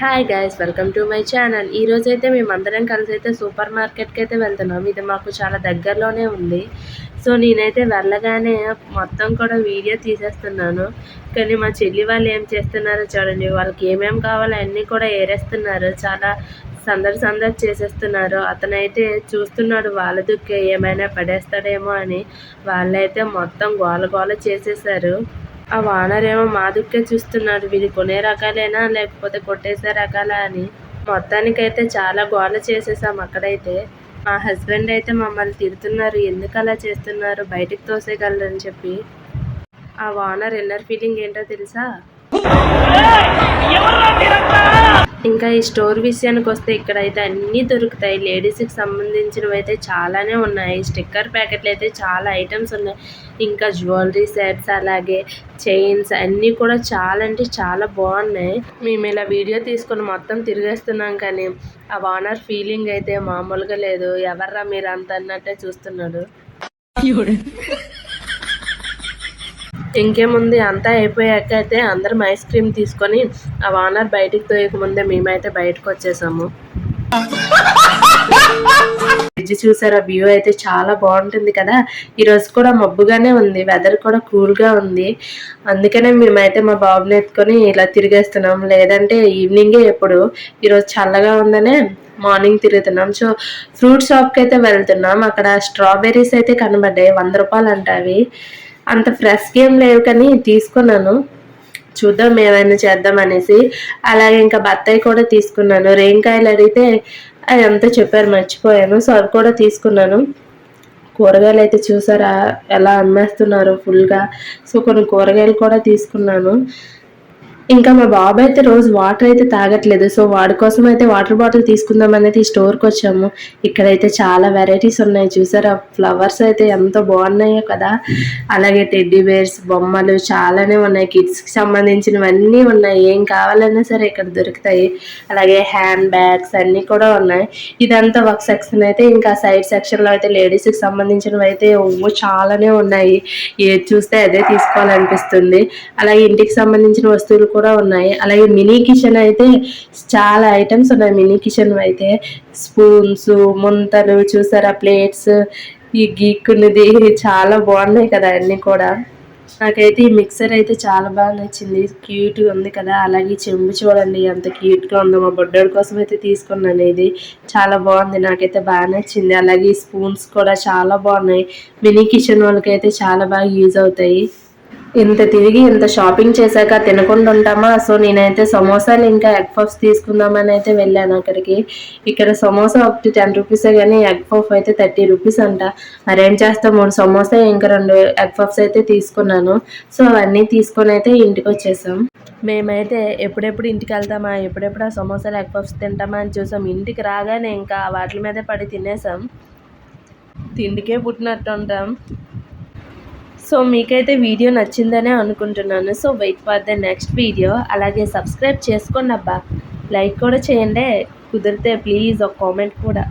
Hi guys welcome to my channel ఈరోజు అయితే మేమందరం కలిసి అయితే సూపర్ మార్కెట్కి అయితే వెళ్తున్నాం. ఇది మాకు చాలా దగ్గరలోనే ఉంది. సో నేనైతే వెళ్ళగానే మొత్తం కూడా వీడియో తీసేస్తున్నాను. కానీ మా చెల్లి వాళ్ళు ఏం చేస్తున్నారో చూడండి. వాళ్ళకి ఏమేమి కావాలో అన్నీ కూడా ఏరేస్తున్నారు. చాలా సందడి సందడి చేసేస్తున్నారు. అతనైతే చూస్తున్నాడు వాళ్ళ దుక్కే ఏమైనా పడేస్తాడేమో అని. వాళ్ళైతే మొత్తం గోల గోల చేసేసారు. ఆ వానరేమో మా దుక్కే చూస్తున్నాడు వీళ్ళు కొనే రకాలేనా? లేకపోతే కొట్టేసే రకాలా అని. మొత్తానికైతే చాలా గోల చేసేసాం అక్కడైతే. మా హస్బెండ్ అయితే మమ్మల్ని తిడుతున్నారు. ఎందుకు అలా చేస్తున్నారు? బయటికి తోసేయగలరని చెప్పి. ఆ వానర్ ఇన్నర్ ఫీలింగ్ ఏంటో తెలుసా? ఇంకా ఈ స్టోర్ విషయానికి వస్తే ఇక్కడైతే అన్నీ దొరుకుతాయి. లేడీస్కి సంబంధించినవి అయితే చాలానే ఉన్నాయి. స్టిక్కర్ ప్యాకెట్లు అయితే చాలా ఐటమ్స్ ఉన్నాయి. ఇంకా జ్యువెలరీ సెట్స్ అలాగే చైన్స్ అన్నీ కూడా చాలా అంటే చాలా బాగున్నాయి. మేము ఇలా వీడియో తీసుకొని మొత్తం తిరిగేస్తున్నాం కానీ ఆ వానర్ ఫీలింగ్ అయితే మామూలుగా లేదు. ఎవర్రా మీరు అంత అన్నట్టే చూస్తున్నాడు ఇంకేముంది అంతా అయిపోయాక అయితే అందరం ఐస్ క్రీమ్ తీసుకొని ఆ వానర్ బయటికి తోయకముందే మేమైతే బయటకు వచ్చేసాము. బ్రిడ్జ్ చూసారా? వ్యూ అయితే చాలా బాగుంటుంది కదా? ఈరోజు కూడా మబ్బుగానే ఉంది వెదర్ కూడా కూల్గా ఉంది. అందుకనే మేమైతే మా బాబుని ఎత్తుకొని ఇలా తిరిగేస్తున్నాం. లేదంటే ఈవినింగే ఎప్పుడు. ఈరోజు చల్లగా ఉందనే మార్నింగ్ తిరుగుతున్నాం. సో ఫ్రూట్ షాప్కి అయితే వెళ్తున్నాం. అక్కడ స్ట్రాబెర్రీస్ అయితే కనబడ్డాయి వంద రూపాయలు అంట అవి. అంత ఫ్రెష్గా ఏం లేవు కానీ తీసుకున్నాను. చూద్దాం ఏమైనా చేద్దాం అనేసి. అలాగే ఇంకా బత్తాయి కూడా తీసుకున్నాను. రేంకాయలు అడిగితే అది అంతా చెప్పారు మర్చిపోయాను. సో అవి కూడా తీసుకున్నాను. కూరగాయలు అయితే చూసారా ఎలా అమ్మేస్తున్నారు ఫుల్గా సో కొన్ని కూరగాయలు కూడా తీసుకున్నాను. ఇంకా మా బాబు అయితే రోజు వాటర్ అయితే తాగట్లేదు. సో వాడి కోసం అయితే వాటర్ బాటిల్ తీసుకుందాం అనేది స్టోర్కి వచ్చాము. ఇక్కడైతే చాలా వెరైటీస్ ఉన్నాయి. చూసారా? ఫ్లవర్స్ అయితే ఎంత బాగున్నాయో కదా? అలాగే టెడ్డీ బేర్స్ బొమ్మలు చాలానే ఉన్నాయి. కిడ్స్కి సంబంధించినవన్నీ ఉన్నాయి. ఏం కావాలన్నా సరే ఇక్కడ దొరుకుతాయి. అలాగే హ్యాండ్ బ్యాగ్స్ అన్నీ కూడా ఉన్నాయి. ఇదంతా ఒక సెక్షన్ అయితే ఇంకా సైడ్ సెక్షన్లో అయితే లేడీస్కి సంబంధించినవి అయితే ఓ చాలానే ఉన్నాయి. ఏది చూస్తే అదే తీసుకోవాలనిపిస్తుంది. అలాగే ఇంటికి సంబంధించిన వస్తువులు కూడా ఉన్నాయి. అలాగే మినీ కిచెన్ అయితే చాలా ఐటమ్స్ ఉన్నాయి. మినీ కిచెన్ అయితే స్పూన్స్ ముంతలు చూసారా? ప్లేట్స్ ఈ గీక్కున్నది చాలా బాగున్నాయి కదా అన్నీ కూడా. నాకైతే ఈ మిక్సర్ అయితే చాలా బాగా నచ్చింది. క్యూట్గా ఉంది కదా. అలాగే చెంబు చూడండి ఎంత క్యూట్గా ఉందో. మా బొడ్డోడి కోసం అయితే తీసుకున్నాను ఇది. చాలా బాగుంది. నాకైతే బాగా నచ్చింది. అలాగే స్పూన్స్ కూడా చాలా బాగున్నాయి. మినీ కిచెన్ వాళ్ళకైతే చాలా బాగా యూజ్ అవుతాయి. ఇంత తిరిగి ఇంత షాపింగ్ చేశాక తినకుండా ఉంటామా? సో నేనైతే సమోసాలు ఇంకా ఎగ్ పఫ్స్ తీసుకుందామని అయితే వెళ్ళాను అక్కడికి. ఇక్కడ సమోసా ఒకటి టెన్ రూపీసే కానీ ఎగ్ పఫ్ అయితే థర్టీ రూపీస్ అంట. మరేం చేస్తా? మూడు సమోసా ఇంకా రెండు ఎగ్ పఫ్స్ అయితే తీసుకున్నాను. సో అవన్నీ తీసుకొని అయితే ఇంటికి వచ్చేసాం. మేమైతే ఎప్పుడెప్పుడు ఇంటికి వెళ్తామా? ఎప్పుడెప్పుడు ఆ సమోసాలు ఎగ్ పఫ్స్ తింటామా అని చూసాం. ఇంటికి రాగానే ఇంకా వాటి మీదే పడి తినేసాం. తిండికే పుట్టినట్టు ఉంటాం. సో మీకైతే వీడియో నచ్చిందనే అనుకుంటున్నాను. So wait for the next video. అలాగే సబ్స్క్రైబ్ చేసుకోండి అబ్బా లైక్ కూడా చేయండి. కుదిరితే ప్లీజ్ ఒక కామెంట్ కూడా.